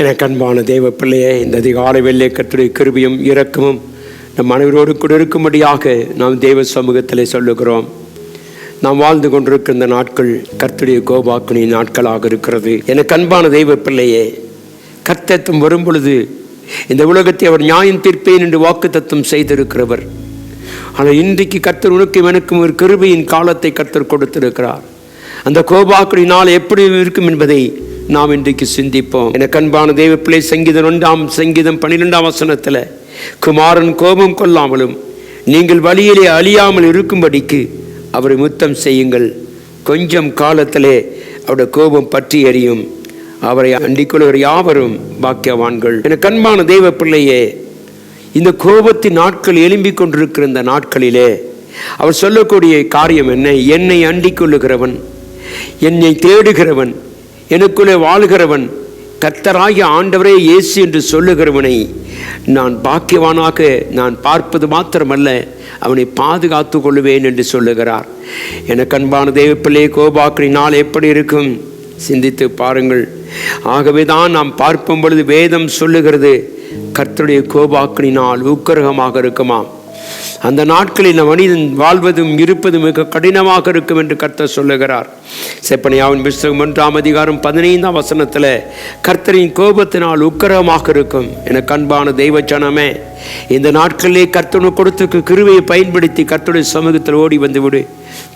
எனக்கு அன்பான தெய்வ பிள்ளையே இந்த அதிகாலை வெள்ளை கத்துடைய கிருபியும் இரக்கமும் நம் அனைவரோடு கூட இருக்கும்படியாக நாம் தெய்வ சமூகத்தில் சொல்லுகிறோம். நாம் வாழ்ந்து கொண்டிருக்கிற இந்த நாட்கள் கர்த்துடைய கோபாக்குனி நாட்களாக இருக்கிறது. எனக்கு அன்பான தெய்வ பிள்ளையே கர்த்தத்துவம் வரும் பொழுது இந்த உலகத்தை அவர் நியாயம் தீர்ப்பேன் என்று வாக்குத்தத்தம் செய்திருக்கிறவர். ஆனால் இன்றைக்கு கர்த்தர் உனக்கும் எனக்கும் ஒரு கிருபையின் காலத்தை கர்த்தர் கொடுத்திருக்கிறார். அந்த கோபாக்குடி நாள் எப்படி இருக்கும் என்பதை நாம் இன்றைக்கு சிந்திப்போம். என கண்பான தெய்வ பிள்ளை சங்கீதம் ஒன்றாம் சங்கீதம் பன்னிரெண்டாம் வசனத்தில் குமாரன் கோபம் கொள்ளாமலும் நீங்கள் வழியிலே அழியாமல் இருக்கும்படிக்கு அவரை முத்தம் செய்யுங்கள். கொஞ்சம் காலத்திலே அவருடைய கோபம் பற்றி எறியும் அவரை அண்டிக்கொள்கிற யாவரும் பாக்கியவான்கள். என கண்பான தெய்வ பிள்ளையே இந்த கோபத்தின் நாட்கள் எழும்பிக் கொண்டிருக்கிற இந்த நாட்களிலே அவர் சொல்லக்கூடிய காரியம் என்ன? என்னை அண்டிக் கொள்ளுகிறவன் என்னை தேடுகிறவன் எனக்குள்ளே வாழ்கிறவன் கர்த்தராகிய ஆண்டவரே இயேசு என்று சொல்லுகிறவனை நான் பாக்கியவானாக நான் பார்ப்பது மாத்திரமல்ல அவனை பாதுகாத்து கொள்வேன் என்று சொல்லுகிறார். எனக்கு அன்பான தெய்வப்பிள்ளை கோபாக்கிரி நாள் எப்படி இருக்கும்? சிந்தித்து பாருங்கள். ஆகவே தான் நாம் பார்க்கும் பொழுது வேதம் சொல்லுகிறது கர்த்தருடைய கோபாக்கினால் உக்கிரகமாக இருக்குமாம். அந்த நாட்களில் மனிதன் வாழ்வதும் இருப்பதும் மிக கடினமாக இருக்கும் என்று கர்த்தர் சொல்லுகிறார். செப்பனியாவின் புஸ்தகம் ஒன்றாம் அதிகாரம் பதினைந்தாம் வசனத்தில் கர்த்தரின் கோபத்தினால் உக்கரமாக இருக்கும். என கண்பான தெய்வ ஜனமே இந்த நாட்களிலே கர்த்தனு கொடுத்துக்கு கிருவையை பயன்படுத்தி கர்த்தருடைய சமூகத்தில் ஓடி வந்துவிடு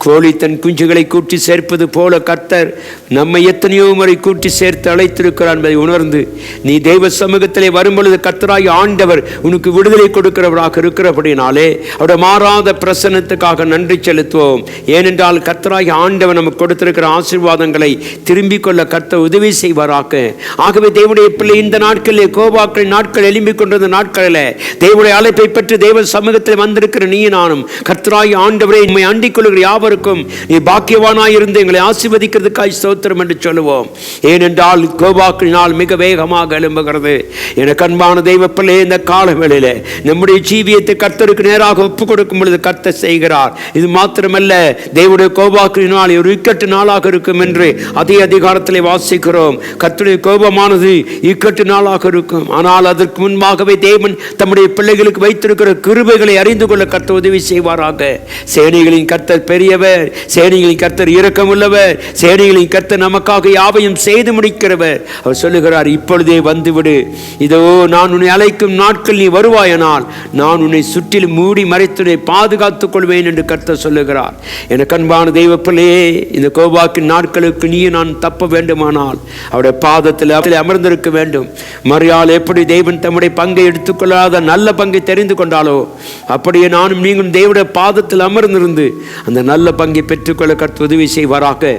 கோழி தன் குஞ்சுகளை கூட்டி சேர்ப்பது போல கர்த்தர் நம்மை எத்தனையோ முறை கூட்டி சேர்த்து அழைத்திருக்கிறார் என்பதை உணர்ந்து நீ தெய்வ சமூகத்திலே வரும்பொழுது கர்த்தராகி ஆண்டவர் உனக்கு விடுதலை கொடுக்கிறவராக இருக்கிறபடினாலே அவருடைய மாறாத பிரசன்னத்துக்காக நன்றி செலுத்துவோம். ஏனென்றால் கர்த்தராகி ஆண்டவர் நமக்கு கொடுத்திருக்கிற ஆசீர்வாதங்களை திரும்பிக் கொள்ள கர்த்தர் உதவி செய்வாராக. ஆகவே தேவனுடைய பிள்ளை இந்த நாட்களிலே கோபாக்கள் நாட்கள் எழும்பிக் கொண்டிருந்த நாட்களில் தேவனுடைய அழைப்பை பெற்று தேவ சமூகத்தில் வந்திருக்கிற நீ நானும் கர்த்தராகி ஆண்டவரை உண்மை அண்டிக் கொள்கிற யாவருக்கும் நீ பாக்கியவானாய் இருந்து எங்களை ஆசிர்வதிக்கிறதுக்காய் ஸ்தோத்திரம் என்று சொல்லுவோம். ஏனென்றால் கோபாக்களினால் மிக வேகமாக எழும்புகிறது. எனக்கு அன்பான தெய்வ பிள்ளை இந்த காலவேளையில் நம்முடைய ஜீவியத்தை கர்த்தருக்கு நேராக ஒப்பு கொடுக்கும் பொழுது கர்த்தர் செய்கிறார். இது மாத்திரமல்ல தேவனுடைய கோபாக்களினால் ஒரு இக்கட்டு நாளாக இருக்கும் என்று அதே அதிகாரத்தில் வாசிக்கிறோம். கர்த்தருடைய கோபமானது இக்கட்டு நாளாக இருக்கும். ஆனால் அதற்கு முன்பாகவே தேவன் தம்முடைய பிள்ளைகளுக்கு வைத்திருக்கிற கிருபைகளை அறிந்து கொள்ள கர்த்த உதவி செய்வாராக. சேனைகளின் கர்த்தர் பெரிய பெரியவர் சேனைகளின் கர்த்தர் இரக்கமுள்ளவர் சேனைகளின் கர்த்தர் நமக்காக யாவையும் செய்து முடிக்கிறவர். அவர் சொல்லுகிறார் இப்பொழுதே வந்துவிடு. இதோ நான் உன்னை அழைக்கும் நாட்கள் நீ வருவாயனால் நான் உன்னை சுற்றிலும் மூடி மறைத்துனை பாதுகாத்துக் கொள்வேன் என்று கர்த்தர் சொல்லுகிறார். எனக்கு அன்பான தெய்வ பிள்ளையே இந்த கோபாக்கின் நாட்களுக்கு நீ நான் தப்ப வேண்டுமானால் அவருடைய பாதத்தில் அமர்ந்திருக்க வேண்டும். மறியால் எப்படி தெய்வன் தம்முடைய பங்கை எடுத்துக்கொள்ளாத நல்ல பங்கை தெரிந்து கொண்டாலோ அப்படியே நானும் நீங்களும் தேவனுடைய பாதத்தில் அமர்ந்திருந்து அந்த நல்ல நல்ல பங்கை பெற்றுக்கொள்ள கர்த்த உதவி செய்வாராக.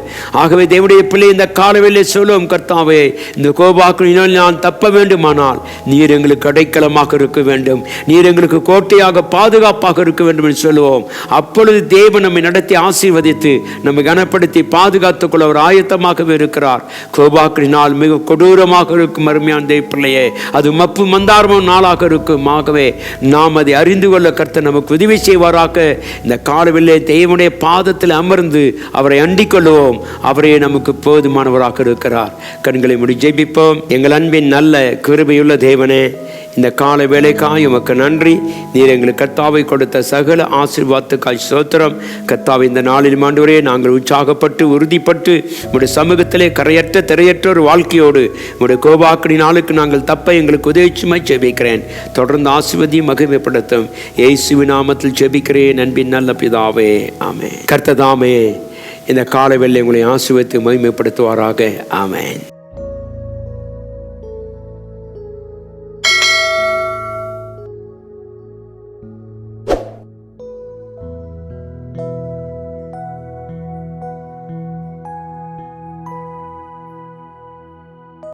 ஆகவே தேவனுடைய பிள்ளை இந்த காலவேளை சொல்லும் கர்த்தாவே இந்த கோபாக்கினால் நான் தப்ப வேண்டுமானால் நீர் எங்களுக்கு அடைக்கலமாக இருக்க வேண்டும். நீர் எங்களுக்கு கோட்டையாக பாதுகாப்பாக இருக்க வேண்டும் என்று சொல்லுவோம். அப்பொழுது தேவன் நம்மை நடத்தி ஆசீர்வதித்து நம்மை கனப்படுத்தி பாதுகாத்துக் கொள்ள அவர் ஆயத்தமாகவே இருக்கிறார். கோபாக்கினால் மிக கொடூரமாக இருக்கும் அருமையான தேவ பிள்ளையே அது மப்பு மந்தாரமும் நாளாக இருக்கும். ஆகவே நாம் அதை அறிந்து கொள்ள கர்த்தர் நமக்கு உதவி செய்வாராக. இந்த காலவில்லை தேவனுடைய பா பாதத்தில் அமர்ந்து அவரை அண்டிக் கொள்வோம் அவரே நமக்கு போதுமானவராக இருக்கிறார். கண்களை முடி ஜெபிப்போம். எங்கள் அன்பின் நல்ல கிருபையுள்ள தேவனே. இந்த கால வேலைக்காய் உமக்கு நன்றி. நீர் எங்களுக்கு கத்தாவை கொடுத்த சகல ஆசீர்வாதத்துக்காய் சோத்திரம் கத்தாவை இந்த நாளில் மாண்டுவரே நாங்கள் உற்சாகப்பட்டு உறுதிப்பட்டு உடைய சமூகத்திலே கரையற்ற திரையற்ற ஒரு வாழ்க்கையோடு உடைய கோபாக்கடி நாளுக்கு நாங்கள் தப்ப எங்களுக்கு உதவிச்சுமாய் ஜெபிக்கிறேன். தொடர்ந்து ஆசிர்வதியும் மகிமைப்படுத்தும். ஏசுவி நாமத்தில் ஜெபிக்கிறேன் அன்பின் நல்ல பிதாவே. ஆமே கர்த்ததாமே இந்த கால வெள்ளை உங்களை ஆசிர்வத்து மகிமைப்படுத்துவாராக. ஆமேன்.